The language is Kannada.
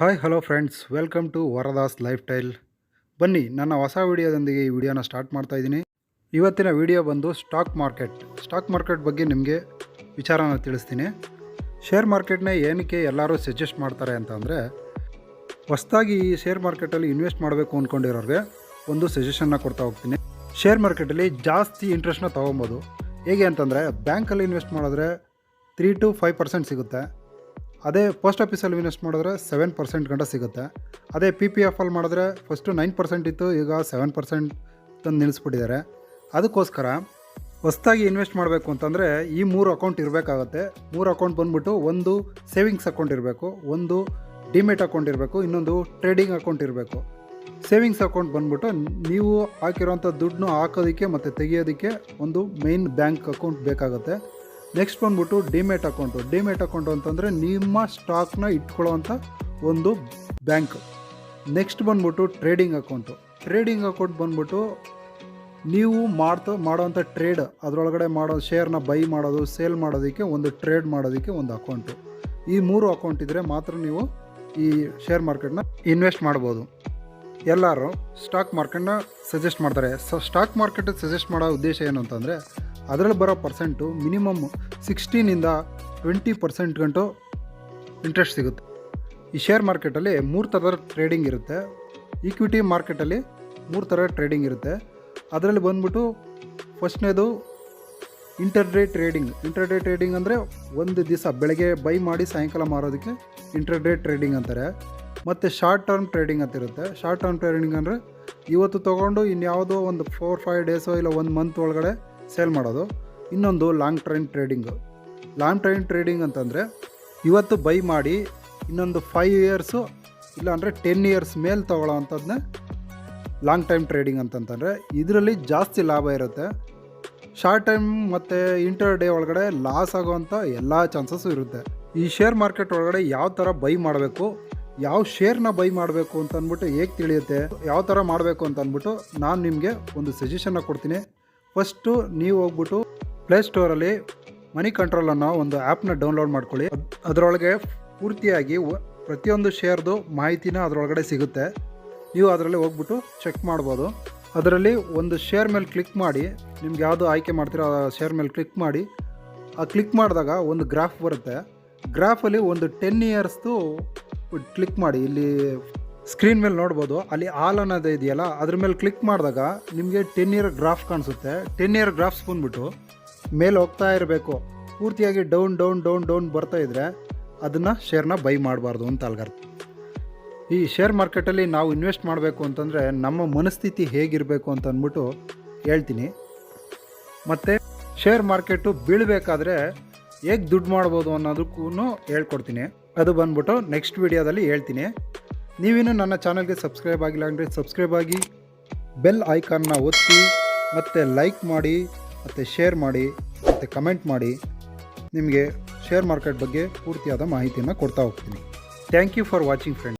Hi hello friends welcome to Varadas life style ಬನ್ನಿ, ನನ್ನ ಹೊಸ ವಿಡಿಯೋದೊಂದಿಗೆ ಈ ವಿಡಿಯೋನ ಸ್ಟಾರ್ಟ್ ಮಾಡ್ತಾ ಇದ್ದೀನಿ. ಇವತ್ತಿನ ವಿಡಿಯೋ ಬಂದು ಸ್ಟಾಕ್ ಮಾರ್ಕೆಟ್ ಸ್ಟಾಕ್ ಮಾರ್ಕೆಟ್ ಬಗ್ಗೆ ನಿಮಗೆ ವಿಚಾರನ ತಿಳಿಸ್ತೀನಿ. ಶೇರ್ ಮಾರ್ಕೆಟ್ನ ಏನಕ್ಕೆ ಎಲ್ಲರೂ ಸಜೆಸ್ಟ್ ಮಾಡ್ತಾರೆ ಅಂತ ಅಂದರೆ ಹೊಸದಾಗಿ ಈ ಶೇರ್ ಮಾರ್ಕೆಟಲ್ಲಿ ಇನ್ವೆಸ್ಟ್ ಮಾಡಬೇಕು ಅಂದ್ಕೊಂಡಿರೋರಿಗೆ ಒಂದು ಸಜೆಷನ್ನ ಕೊಡ್ತಾ ಹೋಗ್ತೀನಿ. ಶೇರ್ ಮಾರ್ಕೆಟಲ್ಲಿ ಜಾಸ್ತಿ ಇಂಟ್ರೆಸ್ಟ್ನ ತೊಗೊಬೋದು. ಹೇಗೆ ಅಂತಂದರೆ ಬ್ಯಾಂಕಲ್ಲಿ ಇನ್ವೆಸ್ಟ್ ಮಾಡಿದ್ರೆ ತ್ರೀ ಟು ಫೈವ್ ಪರ್ಸೆಂಟ್ ಸಿಗುತ್ತೆ. ಅದೇ ಪೋಸ್ಟ್ ಆಫೀಸಲ್ಲಿ ಇನ್ವೆಸ್ಟ್ ಮಾಡಿದ್ರೆ ಸೆವೆನ್ ಪರ್ಸೆಂಟ್ ಗಂಟ ಸಿಗುತ್ತೆ. ಅದೇ ಪಿ ಪಿ ಎಫ್ ಅಲ್ಲಿ ಮಾಡಿದ್ರೆ ಫಸ್ಟು ನೈನ್ ಪರ್ಸೆಂಟ್ ಇತ್ತು, ಈಗ ಸೆವೆನ್ ಪರ್ಸೆಂಟ್ ತಂದು ನಿಲ್ಲಿಸ್ಬಿಟ್ಟಿದ್ದಾರೆ. ಅದಕ್ಕೋಸ್ಕರ ಹೊಸ್ದಾಗಿ ಇನ್ವೆಸ್ಟ್ ಮಾಡಬೇಕು ಅಂತಂದರೆ ಈ ಮೂರು ಅಕೌಂಟ್ ಇರಬೇಕಾಗತ್ತೆ. ಮೂರು ಅಕೌಂಟ್ ಬಂದ್ಬಿಟ್ಟು ಒಂದು ಸೇವಿಂಗ್ಸ್ ಅಕೌಂಟ್ ಇರಬೇಕು, ಒಂದು ಡಿಮೆಟ್ ಅಕೌಂಟ್ ಇರಬೇಕು, ಇನ್ನೊಂದು ಟ್ರೇಡಿಂಗ್ ಅಕೌಂಟ್ ಇರಬೇಕು. ಸೇವಿಂಗ್ಸ್ ಅಕೌಂಟ್ ಬಂದ್ಬಿಟ್ಟು ನೀವು ಹಾಕಿರೋಂಥ ದುಡ್ಡನ್ನು ಹಾಕೋದಕ್ಕೆ ಮತ್ತು ತೆಗಿಯೋದಕ್ಕೆ ಒಂದು ಮೈನ್ ಬ್ಯಾಂಕ್ ಅಕೌಂಟ್ ಬೇಕಾಗುತ್ತೆ. ನೆಕ್ಸ್ಟ್ ಬಂದ್ಬಿಟ್ಟು ಡಿಮೆಟ್ ಅಕೌಂಟು ಡಿಮೆಟ್ ಅಕೌಂಟು ಅಂತಂದರೆ ನಿಮ್ಮ ಸ್ಟಾಕ್ನ ಇಟ್ಕೊಳ್ಳೋವಂಥ ಒಂದು ಬ್ಯಾಂಕ್ ನೆಕ್ಸ್ಟ್ ಬಂದ್ಬಿಟ್ಟು ಟ್ರೇಡಿಂಗ್ ಅಕೌಂಟು ಟ್ರೇಡಿಂಗ್ ಅಕೌಂಟ್ ಬಂದ್ಬಿಟ್ಟು ನೀವು ಮಾಡ್ತಾ ಮಾಡೋವಂಥ ಟ್ರೇಡ್ ಅದರೊಳಗಡೆ ಮಾಡೋ ಶೇರ್ನ ಬೈ ಮಾಡೋದು ಸೇಲ್ ಮಾಡೋದಕ್ಕೆ ಒಂದು ಟ್ರೇಡ್ ಮಾಡೋದಕ್ಕೆ ಒಂದು ಅಕೌಂಟು ಈ ಮೂರು ಅಕೌಂಟ್ ಇದ್ದರೆ ಮಾತ್ರ ನೀವು ಈ ಶೇರ್ ಮಾರ್ಕೆಟ್ನ ಇನ್ವೆಸ್ಟ್ ಮಾಡ್ಬೋದು. ಎಲ್ಲರೂ ಸ್ಟಾಕ್ ಮಾರ್ಕೆಟ್ನ ಸಜೆಸ್ಟ್ ಮಾಡ್ತಾರೆ. ಸೊ ಸ್ಟಾಕ್ ಮಾರ್ಕೆಟ್ ಸಜೆಸ್ಟ್ ಮಾಡೋ ಉದ್ದೇಶ ಏನು ಅಂತಂದರೆ ಅದರಲ್ಲಿ ಬರೋ ಪರ್ಸೆಂಟು ಮಿನಿಮಮ್ ಸಿಕ್ಸ್ಟೀನಿಂದ ಟ್ವೆಂಟಿ ಪರ್ಸೆಂಟ್ ಗಂಟು ಇಂಟ್ರೆಸ್ಟ್ ಸಿಗುತ್ತೆ. ಈ ಶೇರ್ ಮಾರ್ಕೆಟಲ್ಲಿ ಮೂರು ಥರದ ಟ್ರೇಡಿಂಗ್ ಇರುತ್ತೆ. ಈಕ್ವಿಟಿ ಮಾರ್ಕೆಟಲ್ಲಿ ಮೂರು ಥರ ಟ್ರೇಡಿಂಗ್ ಇರುತ್ತೆ. ಅದರಲ್ಲಿ ಬಂದ್ಬಿಟ್ಟು ಫಸ್ಟ್ನೇದು ಇಂಟರ್ಡೇ ಟ್ರೇಡಿಂಗ್ ಇಂಟರ್ಡೇ ಟ್ರೇಡಿಂಗ್ ಅಂದರೆ ಒಂದು ದಿವಸ ಬೆಳಗ್ಗೆ ಬೈ ಮಾಡಿ ಸಾಯಂಕಾಲ ಮಾರೋದಕ್ಕೆ ಇಂಟರ್ಡೇ ಟ್ರೇಡಿಂಗ್ ಅಂತಾರೆ. ಮತ್ತು ಶಾರ್ಟ್ ಟರ್ಮ್ ಟ್ರೇಡಿಂಗ್ ಅಂತ ಇರುತ್ತೆ. ಶಾರ್ಟ್ ಟರ್ಮ್ ಟ್ರೇಡಿಂಗ್ ಅಂದರೆ ಇವತ್ತು ತೊಗೊಂಡು ಇನ್ಯಾವುದೋ ಒಂದು ಫೋರ್ ಫೈವ್ ಡೇಸೋ ಇಲ್ಲ ಒಂದು ಮಂತ್ ಒಳಗಡೆ ಸೇಲ್ ಮಾಡೋದು. ಇನ್ನೊಂದು long train trading long train trading ಅಂತಂದರೆ ಇವತ್ತು ಬೈ ಮಾಡಿ ಇನ್ನೊಂದು ಫೈವ್ ಇಯರ್ಸು ಇಲ್ಲಾಂದರೆ ಟೆನ್ ಇಯರ್ಸ್ ಮೇಲೆ ತೊಗೊಳ್ಳೋ ಅಂಥದ್ದನ್ನೇ ಲಾಂಗ್ ಟೈಮ್ ಟ್ರೇಡಿಂಗ್ ಅಂತಂತಂದರೆ ಇದರಲ್ಲಿ ಜಾಸ್ತಿ ಲಾಭ ಇರುತ್ತೆ. ಶಾರ್ಟ್ ಟೈಮ್ ಮತ್ತು ಇಂಟರ್ ಡೇ ಒಳಗಡೆ ಲಾಸ್ ಆಗೋವಂಥ ಎಲ್ಲ ಚಾನ್ಸಸ್ಸು ಇರುತ್ತೆ. ಈ ಶೇರ್ ಮಾರ್ಕೆಟ್ ಒಳಗಡೆ ಯಾವ ಥರ ಬೈ ಮಾಡಬೇಕು, ಯಾವ ಶೇರ್ನ ಬೈ ಮಾಡಬೇಕು ಅಂತ ಅಂದ್ಬಿಟ್ಟು ಹೇಗೆ ತಿಳಿಯುತ್ತೆ, ಯಾವ ಥರ ಮಾಡಬೇಕು ಅಂತ ಅಂದ್ಬಿಟ್ಟು ನಾನು ನಿಮಗೆ ಒಂದು ಸಜೆಷನ್ನ ಕೊಡ್ತೀನಿ. ಫಸ್ಟು ನೀವು ಹೋಗ್ಬಿಟ್ಟು ಪ್ಲೇ ಸ್ಟೋರಲ್ಲಿ ಮನಿ ಕಂಟ್ರೋಲ್ ಅನ್ನೋ ಒಂದು ಆ್ಯಪ್ನ ಡೌನ್ಲೋಡ್ ಮಾಡ್ಕೊಳ್ಳಿ. ಅದರೊಳಗೆ ಪೂರ್ತಿಯಾಗಿ ಪ್ರತಿಯೊಂದು ಶೇರ್ದು ಮಾಹಿತಿನ ಅದರೊಳಗಡೆ ಸಿಗುತ್ತೆ. ನೀವು ಅದರಲ್ಲಿ ಹೋಗ್ಬಿಟ್ಟು ಚೆಕ್ ಮಾಡ್ಬೋದು. ಅದರಲ್ಲಿ ಒಂದು ಶೇರ್ ಮೇಲೆ ಕ್ಲಿಕ್ ಮಾಡಿ, ನಿಮ್ಗೆ ಯಾವುದು ಆಯ್ಕೆ ಮಾಡ್ತೀರೋ ಆ ಶೇರ್ ಮೇಲೆ ಕ್ಲಿಕ್ ಮಾಡಿ, ಆ ಕ್ಲಿಕ್ ಮಾಡಿದಾಗ ಒಂದು ಗ್ರಾಫ್ ಬರುತ್ತೆ. ಗ್ರಾಫಲ್ಲಿ ಒಂದು ಟೆನ್ ಇಯರ್ಸ್ದು ಕ್ಲಿಕ್ ಮಾಡಿ. ಇಲ್ಲಿ ಸ್ಕ್ರೀನ್ ಮೇಲೆ ನೋಡ್ಬೋದು, ಅಲ್ಲಿ ಆಲ್ ಅನ್ನೋದು ಇದೆಯಲ್ಲ, ಅದ್ರ ಮೇಲೆ ಕ್ಲಿಕ್ ಮಾಡಿದಾಗ ನಿಮಗೆ ಟೆನ್ ಇಯರ್ ಗ್ರಾಫ್ ಕಾಣಿಸುತ್ತೆ. ಟೆನ್ ಇಯರ್ ಗ್ರಾಫ್ಸ್ ಬಂದ್ಬಿಟ್ಟು ಮೇಲೆ ಹೋಗ್ತಾ ಇರಬೇಕು. ಪೂರ್ತಿಯಾಗಿ ಡೌನ್ ಡೌನ್ ಡೌನ್ ಡೌನ್ ಬರ್ತಾ ಇದ್ದರೆ ಅದನ್ನು ಶೇರ್ನ ಬೈ ಮಾಡಬಾರ್ದು ಅಂತ ಅಲ್ಗರ್ಥ ಈ ಶೇರ್ ಮಾರ್ಕೆಟಲ್ಲಿ ನಾವು ಇನ್ವೆಸ್ಟ್ ಮಾಡಬೇಕು ಅಂತಂದರೆ ನಮ್ಮ ಮನಸ್ಥಿತಿ ಹೇಗಿರಬೇಕು ಅಂತ ಅಂದ್ಬಿಟ್ಟು ಹೇಳ್ತೀನಿ. ಮತ್ತು ಶೇರ್ ಮಾರ್ಕೆಟು ಬೀಳಬೇಕಾದ್ರೆ ಹೇಗೆ ದುಡ್ಡು ಮಾಡ್ಬೋದು ಅನ್ನೋದಕ್ಕೂ ಹೇಳ್ಕೊಡ್ತೀನಿ. ಅದು ಬಂದ್ಬಿಟ್ಟು ನೆಕ್ಸ್ಟ್ ವಿಡಿಯೋದಲ್ಲಿ ಹೇಳ್ತೀನಿ. ನೀವಿನ್ನೂ ನನ್ನ ಚಾನಲ್ಗೆ ಸಬ್ಸ್ಕ್ರೈಬ್ ಆಗಿಲ್ಲ ಅಂದರೆ ಸಬ್ಸ್ಕ್ರೈಬ್ ಆಗಿ, ಬೆಲ್ ಐಕಾನ್ನ ಒತ್ತಿ, ಮತ್ತು ಲೈಕ್ ಮಾಡಿ, ಮತ್ತು ಶೇರ್ ಮಾಡಿ, ಮತ್ತು ಕಮೆಂಟ್ ಮಾಡಿ. ನಿಮಗೆ ಶೇರ್ ಮಾರ್ಕೆಟ್ ಬಗ್ಗೆ ಪೂರ್ತಿಯಾದ ಮಾಹಿತಿಯನ್ನು ಕೊಡ್ತಾ ಹೋಗ್ತೀನಿ. Thank you for watching friend